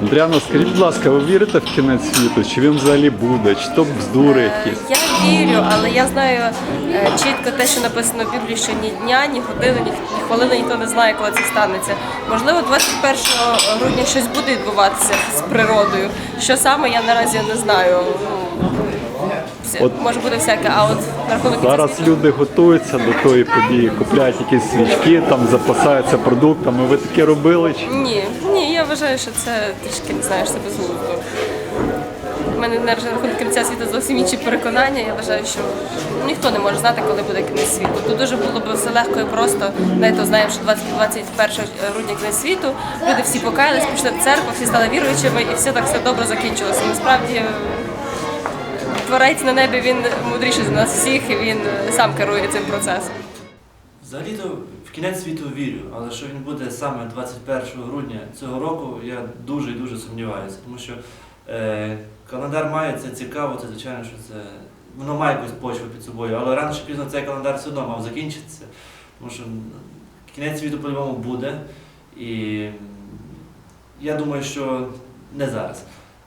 Андріано, скажіть, будь ласка, ви вірите в кінець світу? Чи він взагалі буде? Чи то бздури якісь? Я вірю, але я знаю е, чітко те, що написано в Біблії, що ні дня, ні години, ні, ні хвилини ніхто не знає, коли це станеться. Можливо, 21 грудня щось буде відбуватися з природою. Що саме я наразі не знаю. Ну, все- От- може бути всяке, а от на рахунок кінця Зараз світу- люди готуються до тої події, купляють якісь свічки, там запасаються продуктами. Ви таке робили? Чи? Ні, вважаю, що це трішки не знаєш, це безглуздо. У мене на рахунок кінця світу зовсім інші переконання. Я вважаю, що ніхто не може знати, коли буде кінець світу. Тут дуже було б все легко і просто. Навіть знаємо, що 20 21 грудня кінець світу. Люди всі покаялись, пішли в церкву, всі стали віруючими, і все так все добре закінчилося. Насправді творець на небі він мудріший за нас всіх, і він сам керує цим процесом. Взагалі-то в кінець світу вірю, але що він буде саме 21 грудня цього року, я дуже і дуже сумніваюся. Тому що е, календар має це цікаво, це звичайно, що це воно має якусь почву під собою, але рано чи пізно цей календар все одно мав закінчитися. Тому що кінець світу по-любому буде. І я думаю, що не зараз.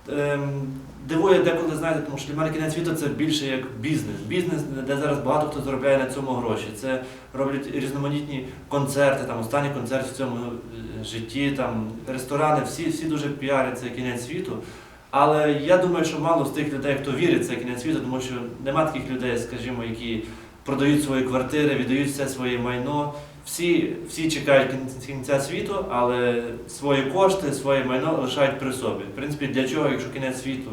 Ем, Дивує деколи, знаєте, тому що для мене кінець світу це більше як бізнес. Бізнес, де зараз багато хто заробляє на цьому гроші. Це роблять різноманітні концерти, там останній концерт в цьому е, житті, там ресторани, всі, всі дуже піарять цей кінець світу. Але я думаю, що мало з тих людей, хто вірить в цей кінець світу, тому що нема таких людей, скажімо, які продають свої квартири, віддають все своє майно. Всі, всі чекають кінця світу, але свої кошти, своє майно лишають при собі. В принципі, для чого, якщо кінець світу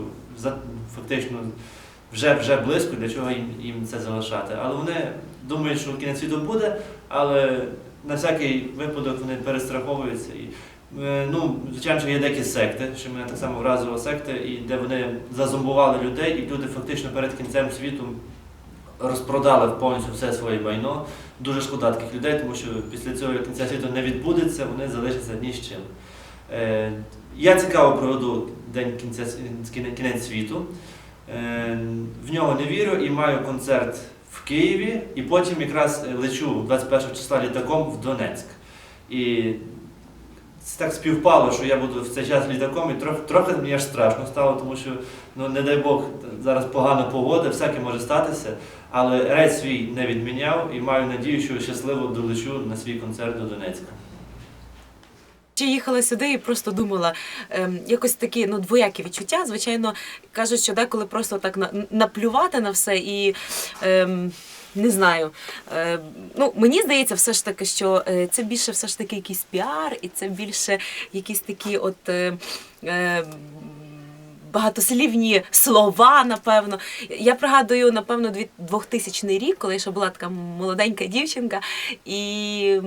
фактично вже, вже близько, для чого їм, їм це залишати? Але вони думають, що кінець світу буде, але на всякий випадок вони перестраховуються. І, е, ну, звичайно, є деякі секти, що мене так само вразило секти, і де вони зазомбували людей, і люди фактично перед кінцем світу розпродали повністю все своє майно. Дуже шкода таких людей, тому що після цього кінця світу не відбудеться, вони залишаться ні з чим. Е, я цікаво проведу день кінця, кінець світу. Е, в нього не вірю і маю концерт в Києві, і потім якраз лечу 21 числа літаком в Донецьк. І так співпало, що я буду в цей час літаком, і трохи, трохи мені аж страшно стало, тому що, ну не дай Бог, зараз погана погода, всяке може статися. Але рейс свій не відміняв і маю надію, що щасливо долечу на свій концерт до Донецька. Ще їхала сюди і просто думала, ем, якось такі ну, двоякі відчуття. Звичайно, кажуть, що деколи просто так на, наплювати на все і. Ем, не знаю. Е, ну, мені здається, все ж таки, що е, це більше все ж таки якийсь піар, і це більше якісь такі от. Е, Багатослівні слова, напевно. Я пригадую, напевно, дві- 2000 рік, коли я ще була така молоденька дівчинка, і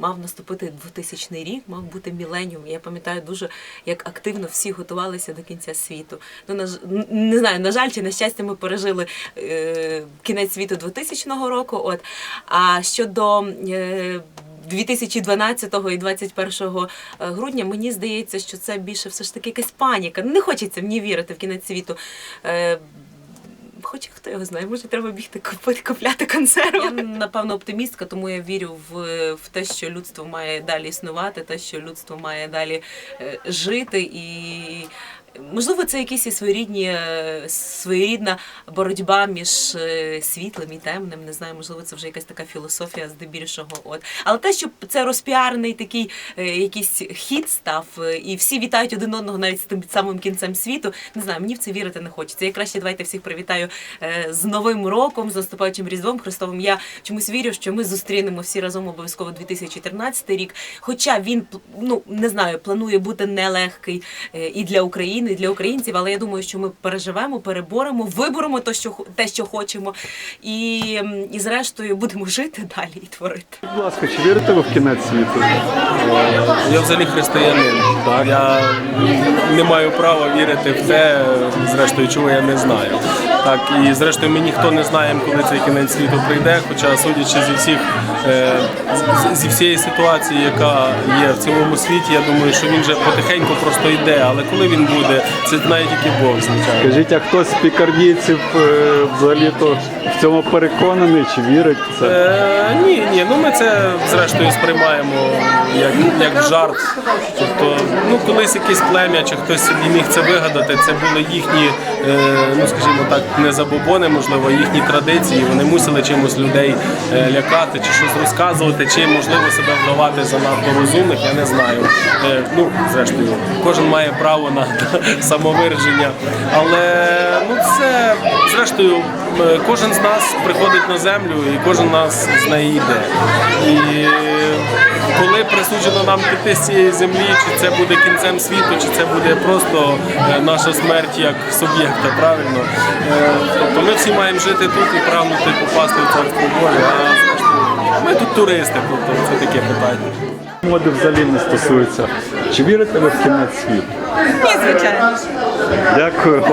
мав наступити 2000 рік, мав бути міленіум. Я пам'ятаю дуже, як активно всі готувалися до кінця світу. Ну, на, не знаю, на жаль, чи на щастя, ми пережили е, кінець світу 2000 року. От. А щодо е, 2012 і 21 грудня, мені здається, що це більше все ж таки якась паніка. Не хочеться мені вірити в кінець світу. Хоча хто його знає, може треба бігти купити, купляти консерви. Я напевно оптимістка, тому я вірю в, в те, що людство має далі існувати, те, що людство має далі е, жити і. Можливо, це якісь і своєрідні, е, своєрідна боротьба між е, світлим і темним. Не знаю, можливо, це вже якась така філософія здебільшого. От але те, що це розпіарений такий е, якийсь хід став, і всі вітають один одного навіть з тим самим кінцем світу. Не знаю, мені в це вірити не хочеться. Я краще давайте всіх привітаю з Новим роком, з наступаючим Різдвом Христовим. Я чомусь вірю, що ми зустрінемо всі разом обов'язково 2014 рік. Хоча він ну не знаю, планує бути нелегкий і для України, і для українців. Але я думаю, що ми переживемо, переборемо, виборемо те, що те, що хочемо, і, і зрештою будемо жити далі і творити. Будь ласка, чи вірите ви в кінець світу? Я взагалі християнин. Я не маю права вірити в те, зрештою, чого я не знаю. Так, і зрештою ми ніхто не знаємо, коли цей кінець світу прийде. Хоча, судячи зі всіх е, зі всієї ситуації, яка є в цілому світі, я думаю, що він вже потихеньку просто йде. Але коли він буде, буде, це знає тільки Бог, звичайно. Скажіть, а хтось з пікардійців е, взагалі-то в цьому переконаний чи вірить в це? Е, ні, ні, ну ми це зрештою сприймаємо як, як жарт. Тобто, ну колись якесь плем'я чи хтось собі міг це вигадати, це були їхні, е, ну скажімо так, не забобони, можливо, їхні традиції. Вони мусили чимось людей е, лякати чи щось розказувати, чи можливо себе вдавати занадто розумних, я не знаю. Е, ну, зрештою, кожен має право на самовираження. Але ну це зрештою кожен з нас приходить на землю і кожен нас з неї йде. І коли присуджено нам піти з цієї землі, чи це буде кінцем світу, чи це буде просто е, наша смерть як суб'єкта, правильно? Е, Тобто ми всі маємо жити тут і прагнути попасти в царство Боже, а ми тут туристи, тобто це таке питання. Моди взагалі не стосується. Чи вірите ви в кінець світу? Ні, звичайно. Дякую.